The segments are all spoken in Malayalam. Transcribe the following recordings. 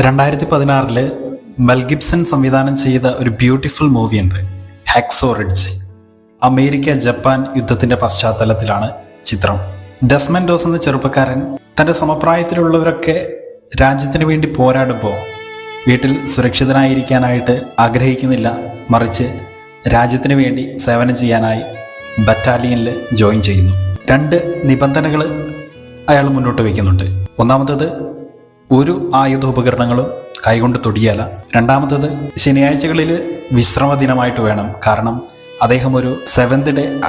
രണ്ടായിരത്തി പതിനാറിൽ മെൽഗിപ്സൺ സംവിധാനം ചെയ്ത ഒരു ബ്യൂട്ടിഫുൾ മൂവിയുണ്ട് ഹാക്സോ റിഡ്ജ് അമേരിക്ക ജപ്പാൻ യുദ്ധത്തിന്റെ പശ്ചാത്തലത്തിലാണ് ചിത്രം. ഡെസ്മെൻഡോസ് എന്ന ചെറുപ്പക്കാരൻ തന്റെ സമപ്രായത്തിലുള്ളവരൊക്കെ രാജ്യത്തിന് വേണ്ടി പോരാടുമ്പോൾ വീട്ടിൽ സുരക്ഷിതനായിരിക്കാനായിട്ട് ആഗ്രഹിക്കുന്നില്ല മറിച്ച് രാജ്യത്തിന് വേണ്ടി സേവനം ചെയ്യാനായി ബറ്റാലിയനിൽ ജോയിൻ ചെയ്യുന്നു. രണ്ട് നിബന്ധനകൾ അയാൾ മുന്നോട്ട് വയ്ക്കുന്നുണ്ട്. ഒന്നാമത്തത് ഒരു ആയുധോപകരണങ്ങളും കൈകൊണ്ട് തൊടിയല രണ്ടാമത്തത് ശനിയാഴ്ചകളിൽ വിശ്രമ ദിനമായിട്ട് വേണം. കാരണം അദ്ദേഹം ഒരു സെവൻത് ഡേ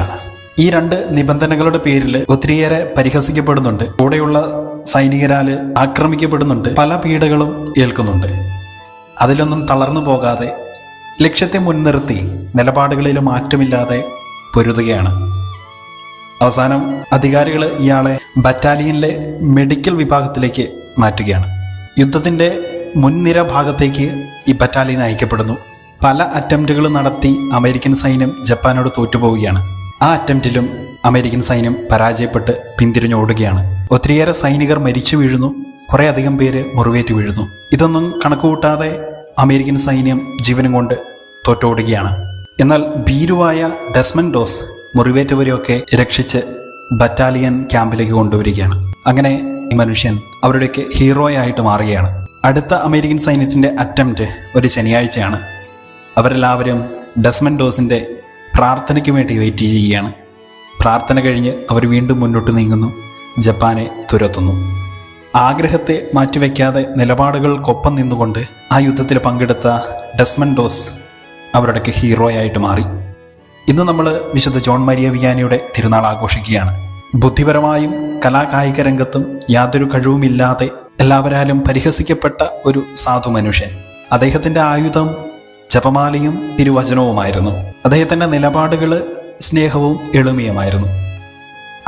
ആണ്. ഈ രണ്ട് നിബന്ധനകളുടെ പേരിൽ ഒത്തിരിയേറെ പരിഹസിക്കപ്പെടുന്നുണ്ട്. കൂടെയുള്ള സൈനികരാൽ ആക്രമിക്കപ്പെടുന്നുണ്ട്. പല പീഡകളും ഏൽക്കുന്നുണ്ട്. അതിലൊന്നും തളർന്നു പോകാതെ ലക്ഷ്യത്തെ മുൻനിർത്തി നിലപാടുകളിൽ മാറ്റമില്ലാതെ പൊരുതുകയാണ്. അവസാനം അധികാരികൾ ഇയാളെ ബറ്റാലിയനിലെ മെഡിക്കൽ വിഭാഗത്തിലേക്ക് മാറ്റുകയാണ്. യുദ്ധത്തിന്റെ മുൻനിര ഭാഗത്തേക്ക് ഈ ബറ്റാലിയൻ അയക്കപ്പെടുന്നു. പല അറ്റംപ്റ്റുകൾ നടത്തി അമേരിക്കൻ സൈന്യം ജപ്പാനോട് തോറ്റുപോവുകയാണ്. ആ അറ്റംപ്റ്റിലും അമേരിക്കൻ സൈന്യം പരാജയപ്പെട്ട് പിന്തിരിഞ്ഞോടുകയാണ്. ഒത്തിരിയേറെ സൈനികർ മരിച്ചു വീഴുന്നു. കുറേ അധികം പേര് മുറിവേറ്റ് വീഴുന്നു. ഇതൊന്നും കണക്കുകൂട്ടാതെ അമേരിക്കൻ സൈന്യം ജീവനും കൊണ്ട് തോറ്റോടുകയാണ്. എന്നാൽ ഭീരുവായ ഡെസ്മൻ ഡോസ് മുറിവേറ്റവരെയൊക്കെ രക്ഷിച്ച് ബറ്റാലിയൻ ക്യാമ്പിലേക്ക് കൊണ്ടുവരികയാണ്. അങ്ങനെ മനുഷ്യൻ അവരുടെയൊക്കെ ഹീറോയായിട്ട് മാറുകയാണ്. അടുത്ത അമേരിക്കൻ സൈന്യത്തിന്റെ അറ്റംപ്റ്റ് ഒരു ശനിയാഴ്ചയാണ്. അവരെല്ലാവരും ഡസ്മൻ ഡോസിന്റെ പ്രാർത്ഥനയ്ക്ക് വേണ്ടി വെയിറ്റ് ചെയ്യുകയാണ്. പ്രാർത്ഥന കഴിഞ്ഞ് അവർ വീണ്ടും മുന്നോട്ട് നീങ്ങുന്നു ജപ്പാനെ തുരത്തുന്നു. ആഗ്രഹത്തെ മാറ്റിവെക്കാതെ നിലപാടുകൾക്കൊപ്പം നിന്നുകൊണ്ട് ആ യുദ്ധത്തിൽ പങ്കെടുത്ത ഡോസ് അവരുടെയൊക്കെ ഹീറോയായിട്ട് മാറി. ഇന്ന് നമ്മൾ വിശുദ്ധ ജോൺ മരിയ വിയാനിയുടെ തിരുനാൾ ആഘോഷിക്കുകയാണ്. ബുദ്ധിപരമായും കലാകായിക രംഗത്തും യാതൊരു കഴിവുമില്ലാതെ എല്ലാവരാലും പരിഹസിക്കപ്പെട്ട ഒരു സാധു മനുഷ്യൻ. അദ്ദേഹത്തിന്റെ ആയുധം ജപമാലയും തിരുവചനവുമായിരുന്നു. അദ്ദേഹത്തിന്റെ നിലപാടുകൾ സ്നേഹവും എളിമയുമായിരുന്നു.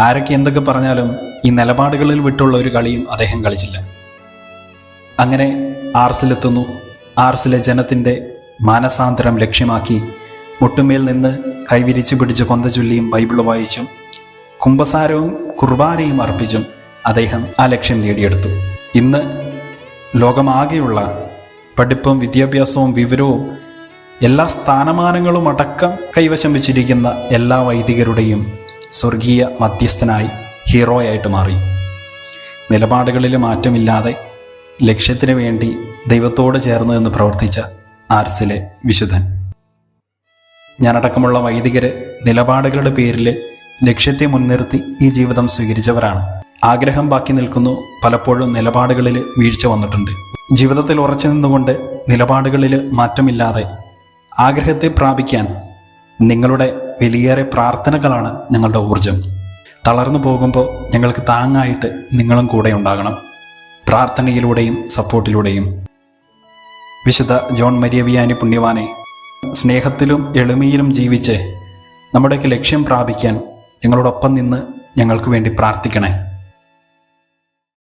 ആരൊക്കെ എന്തൊക്കെ പറഞ്ഞാലും ഈ നിലപാടുകളിൽ വിട്ടുള്ള ഒരു കളിയും അദ്ദേഹം കളിച്ചില്ല. അങ്ങനെ ആർസിലെത്തുന്നു. ആർസിലെ ജനത്തിന്റെ മാനസാന്തരം ലക്ഷ്യമാക്കി മുട്ടുമേൽ നിന്ന് കൈവിരിച്ചു പിടിച്ച് കൊന്ത ചൊല്ലിയും ബൈബിൾ വായിച്ചും കുംഭസാരവും കുർബാനയും അർപ്പിച്ചും അദ്ദേഹം ആ ലക്ഷ്യം നേടിയെടുത്തു. ഇന്ന് ലോകമാകെയുള്ള പഠിപ്പും വിദ്യാഭ്യാസവും വിവരവും എല്ലാ സ്ഥാനമാനങ്ങളും അടക്കം കൈവശം വെച്ചിരിക്കുന്ന എല്ലാ വൈദികരുടെയും സ്വർഗീയ മധ്യസ്ഥനായി ഹീറോയായിട്ട് മാറി. നിലപാടുകളിൽ മാറ്റമില്ലാതെ ലക്ഷ്യത്തിന് വേണ്ടി ദൈവത്തോട് ചേർന്ന് എന്ന് പ്രവർത്തിച്ച ആർസിലെ വിശുദ്ധൻ. ഞാനടക്കമുള്ള വൈദികരെ നിലപാടുകളുടെ പേരിൽ ലക്ഷ്യത്തെ മുൻനിർത്തി ഈ ജീവിതം സ്വീകരിച്ചവരാണ്. ആഗ്രഹം ബാക്കി നിൽക്കുന്നു പലപ്പോഴും നിലപാടുകളിൽ വീഴ്ച വന്നിട്ടുണ്ട്. ജീവിതത്തിൽ ഉറച്ചു നിന്നുകൊണ്ട് നിലപാടുകളിൽ മാറ്റമില്ലാതെ ആഗ്രഹത്തെ പ്രാപിക്കാൻ നിങ്ങളുടെ വലിയേറെ പ്രാർത്ഥനകളാണ് നിങ്ങളുടെ ഊർജം തളർന്നു പോകുമ്പോൾ ഞങ്ങൾക്ക് താങ്ങായിട്ട് നിങ്ങളും കൂടെ ഉണ്ടാകണം. പ്രാർത്ഥനയിലൂടെയും സപ്പോർട്ടിലൂടെയും. വിശുദ്ധ ജോൺ മരിയവിയാനി പുണ്യവാനെ സ്നേഹത്തിലും എളിമയിലും ജീവിച്ച് നമ്മുടെയൊക്കെ ലക്ഷ്യം പ്രാപിക്കാൻ ഞങ്ങളോടൊപ്പം നിന്ന് ഞങ്ങൾക്ക് വേണ്ടി പ്രാർത്ഥിക്കണേ.